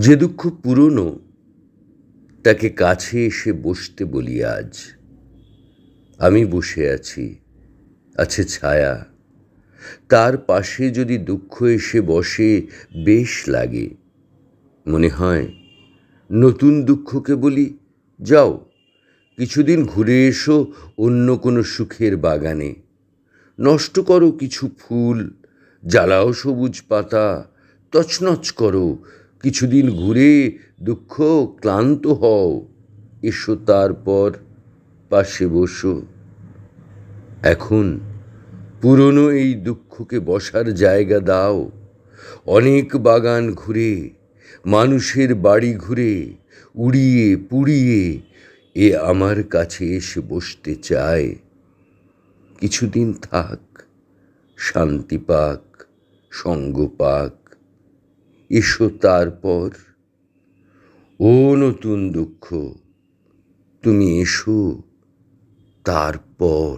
যে দুঃখ পুরনো তাকে কাছে এসে বসতে বলি আজ। আমি বসে আছি, আছে ছায়া। তার পাশে যদি দুঃখ এসে বসে, বেশ লাগে। মনে হয়, নতুন দুঃখকে বলি, যাও, কিছুদিন ঘুরে এসো অন্য কোনো সুখের বাগানে। নষ্ট করো কিছু ফুল, জ্বালাও সবুজ পাতা, তছনছ করো কিছুদিন ঘুরে দুঃখ ক্লান্ত হও, এসো তারপর পাশে বসো। এখন পুরনো এই দুঃখকে বসার জায়গা দাও। অনেক বাগান ঘুরে, মানুষের বাড়ি ঘুরে, উড়িয়ে পুড়িয়ে এ আমার কাছে এসে বসতে চায়। কিছুদিন থাক, শান্তি পাক, সঙ্গ পাক। এসো তারপর ও নতুন দুঃখ তুমি এসো তারপর।